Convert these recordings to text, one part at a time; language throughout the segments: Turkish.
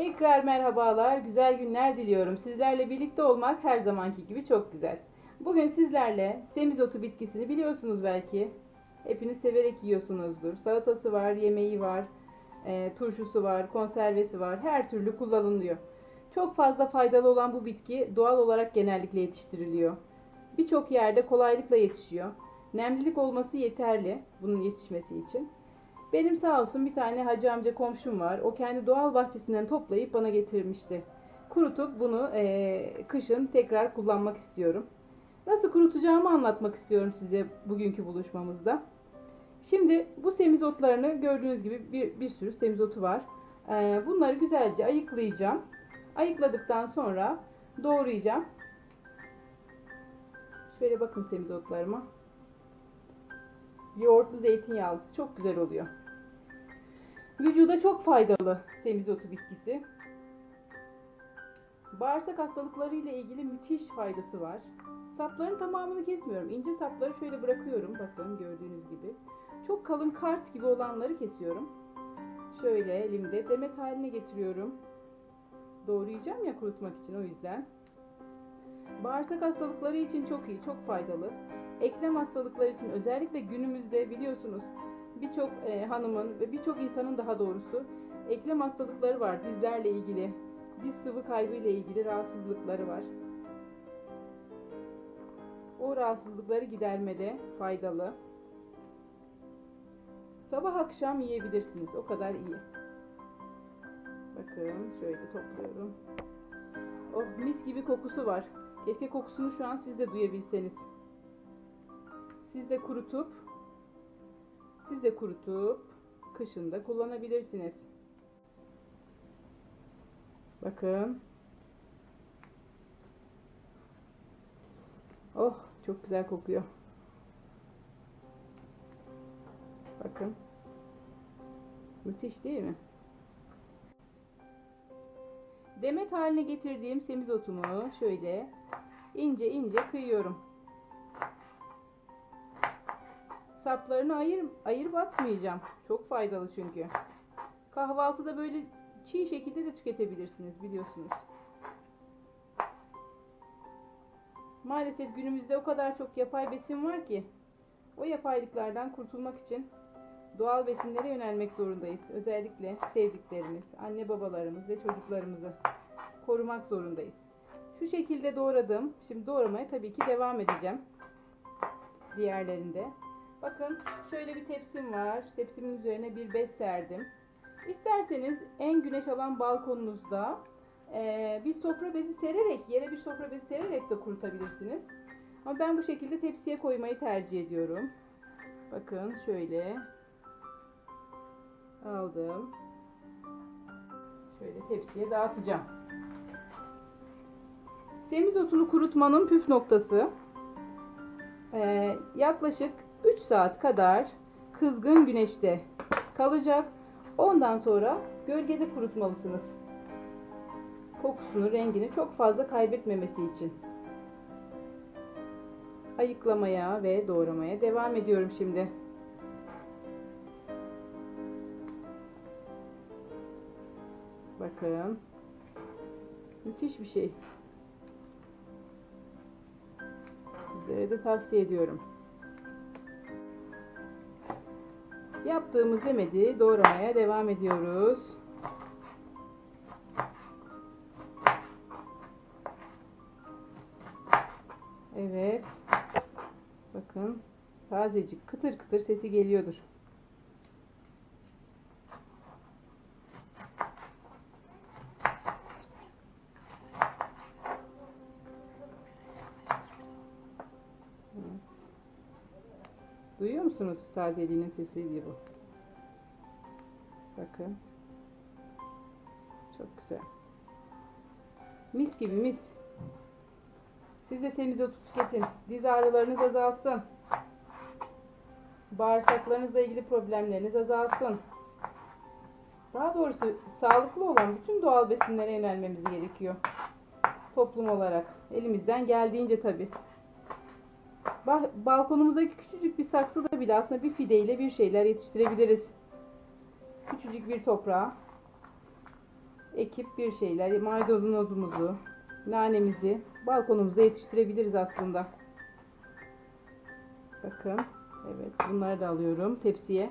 Tekrar merhabalar, güzel günler diliyorum. Sizlerle birlikte olmak her zamanki gibi çok güzel. Bugün sizlerle semizotu bitkisini biliyorsunuz belki. Hepiniz severek yiyorsunuzdur. Salatası var, yemeği var, e, turşusu var, konservesi var. Her türlü kullanılıyor. Çok fazla faydalı olan bu bitki doğal olarak genellikle yetiştiriliyor. Birçok yerde kolaylıkla yetişiyor. Nemlilik olması yeterli bunun yetişmesi için. Benim sağ olsun bir tane hacı amca komşum var. O kendi doğal bahçesinden toplayıp bana getirmişti. Kurutup bunu eee, kışın tekrar kullanmak istiyorum. Nasıl kurutacağımı anlatmak istiyorum size bugünkü buluşmamızda. Şimdi bu semizotlarını gördüğünüz gibi bir, bir sürü semizotu var. Eee, bunları güzelce ayıklayacağım. Ayıkladıktan sonra doğrayacağım. Şöyle bakın semizotlarıma. Yoğurtlu zeytinyağlısı çok güzel oluyor. Vücuda çok faydalı semizotu bitkisi. Bağırsak hastalıkları ile ilgili müthiş faydası var. Sapların tamamını kesmiyorum. İnce sapları şöyle bırakıyorum. Bakın gördüğünüz gibi. Çok kalın kart gibi olanları kesiyorum. Şöyle elimde demet haline getiriyorum. Doğrayacağım ya kurutmak için o yüzden. Bağırsak hastalıkları için çok iyi, çok faydalı. Eklem hastalıkları için özellikle günümüzde biliyorsunuz birçok e, hanımın ve birçok insanın daha doğrusu eklem hastalıkları var dizlerle ilgili. Diz sıvı kaybı ile ilgili rahatsızlıkları var. O rahatsızlıkları gidermede faydalı. Sabah akşam yiyebilirsiniz. O kadar iyi. Bakın şöyle topluyorum. Oh mis gibi kokusu var. Keşke kokusunu şu an siz de duyabilseniz. Siz de kurutup siz de kurutup kışında kullanabilirsiniz. Bakın. Oh çok güzel kokuyor. Bakın. Müthiş değil mi? Demet haline getirdiğim semizotumu şöyle ince ince kıyıyorum. Saplarını ayır, ayırıp atmayacağım. Çok faydalı çünkü. Kahvaltıda böyle çiğ şekilde de tüketebilirsiniz biliyorsunuz. Maalesef günümüzde o kadar çok yapay besin var ki o yapaylıklardan kurtulmak için doğal besinlere yönelmek zorundayız. Özellikle sevdiklerimiz, anne babalarımız ve çocuklarımızı korumak zorundayız. Şu şekilde doğradım. Şimdi doğramaya tabii ki devam edeceğim. Diğerlerinde. Bakın şöyle bir tepsim var. Tepsimin üzerine bir bez serdim. İsterseniz en güneş alan balkonunuzda eee, bir sofra bezi sererek, yere bir sofra bezi sererek de kurutabilirsiniz. Ama ben bu şekilde tepsiye koymayı tercih ediyorum. Bakın şöyle aldım. Şöyle tepsiye dağıtacağım. Semizotunu kurutmanın püf noktası eee, yaklaşık 3 saat kadar kızgın güneşte kalacak. Ondan sonra gölgede kurutmalısınız. Kokusunu, rengini çok fazla kaybetmemesi için. Ayıklamaya ve doğramaya devam ediyorum şimdi. Bakın. Müthiş bir şey. Sizlere de tavsiye ediyorum. Yaptığımız demedi doğramaya devam ediyoruz. Evet. Bakın tazecik kıtır kıtır sesi geliyordur. Duyuyor musunuz tazeliğinin sesiydi bu. Bakın. Çok güzel. Mis gibi mis. Siz de semizotu tüketin. Diz ağrılarınız azalsın. Bağırsaklarınızla ilgili problemleriniz azalsın. Daha doğrusu sağlıklı olan bütün doğal besinlere yönelmemiz gerekiyor. Toplum olarak. Elimizden geldiğince tabii. Ba- balkonumuzdaki küçücük bir saksıda bile aslında bir fideyle bir şeyler yetiştirebiliriz. Küçücük bir toprağa. ekip bir şeyler, maydanozumuzu, nanemizi balkonumuzda yetiştirebiliriz aslında. Bakın. Evet, bunları da alıyorum tepsiye.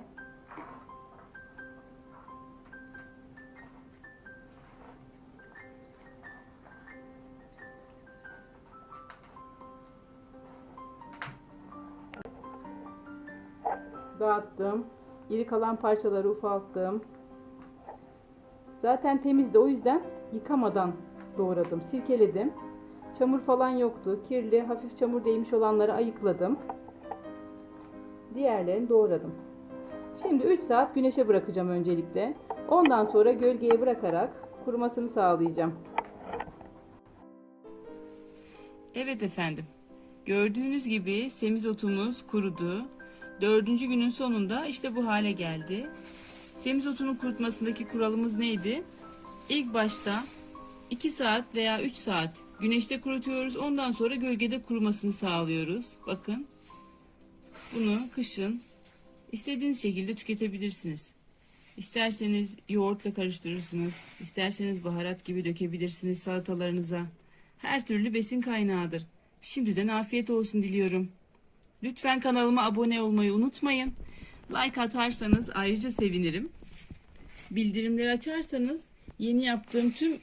Dağıttım. Geri kalan parçaları ufalttım. Zaten temizdi o yüzden yıkamadan doğradım. Sirkeledim. Çamur falan yoktu. Kirli, hafif çamur değmiş olanları ayıkladım. Diğerlerini doğradım. Şimdi 3 saat güneşe bırakacağım öncelikle. Ondan sonra gölgeye bırakarak kurumasını sağlayacağım. Evet efendim. Gördüğünüz gibi semizotumuz kurudu. Dördüncü günün sonunda işte bu hale geldi. Semizotunun kurutmasındaki kuralımız neydi? İlk başta 2 saat veya 3 saat güneşte kurutuyoruz. Ondan sonra gölgede kurumasını sağlıyoruz. Bakın. Bunu kışın istediğiniz şekilde tüketebilirsiniz. İsterseniz yoğurtla karıştırırsınız. isterseniz baharat gibi dökebilirsiniz salatalarınıza. Her türlü besin kaynağıdır. Şimdiden afiyet olsun diliyorum. Lütfen kanalıma abone olmayı unutmayın. Like atarsanız ayrıca sevinirim. Bildirimleri açarsanız yeni yaptığım tüm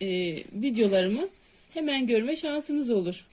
e, videolarımı hemen görme şansınız olur.